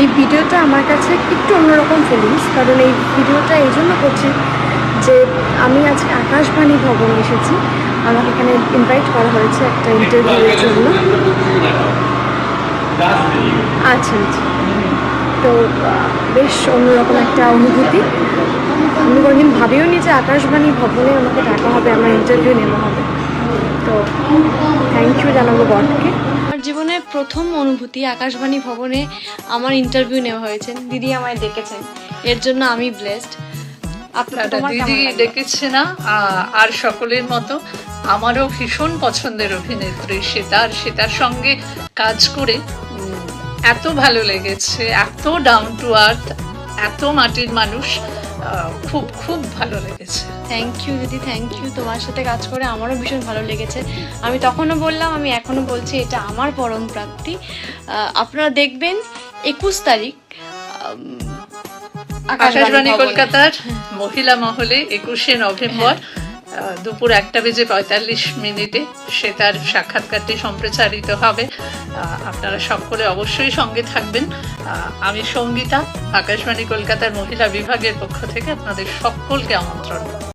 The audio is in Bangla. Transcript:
এই ভিডিওটা আমার কাছে একটু অন্যরকম ফিলিংস কারণ এই ভিডিওটা এই জন্য করছি যে আমি আজকে আকাশবাণী ভবন এসেছি। আমাকে এখানে ইনভাইট করা হয়েছে একটা ইন্টারভিউয়ের জন্য। আচ্ছা আচ্ছা। তো বেশ অন্যরকম একটা অনুভূতি। আমি কোনোদিন ভাবিও নি যে আকাশবাণী ভবনে আমাকে ডাকা হবে, আমার ইন্টারভিউ নেওয়া হবে। তো থ্যাংক ইউ জানাব বটকে জীবনের প্রথম অনুভূতি আকাশবাণী ভবনে আমার ইন্টারভিউ নেওয়া হয়েছে। দিদি আমায় ডেকেছেন। এর জন্য আমি ব্লেসড দিদি? ডেকেছে না আর সকলের মতো আমারও ভীষণ পছন্দের অভিনেত্রী সেতার সেতার সঙ্গে কাজ করে এত ভালো লেগেছে এত ডাউন টু আর্থ এত মাটির মানুষ। খুব খুব ভালো লেগেছে। থ্যাংক ইউ দিদি থ্যাংক ইউ তোমার সাথে কাজ করে আমারও ভীষণ ভালো লেগেছে। আমি তখনও বললাম আমি এখনও বলছি এটা আমার পরম প্রাপ্তি। আহ, আপনারা দেখবেন একুশ তারিখ আকাশবাণী কলকাতার মহিলা মহলে একুশে নভেম্বর। আহ, দুপুর একটা বেজে পঁয়তাল্লিশ মিনিটে সে তার সাক্ষাৎকারটি সম্প্রচারিত হবে। আপনারা সকলে অবশ্যই সঙ্গে থাকবেন। আমি সঙ্গীতা, আকাশবাণী কলকাতার মহিলা বিভাগের পক্ষ থেকে আপনাদের সকলকে আমন্ত্রণ।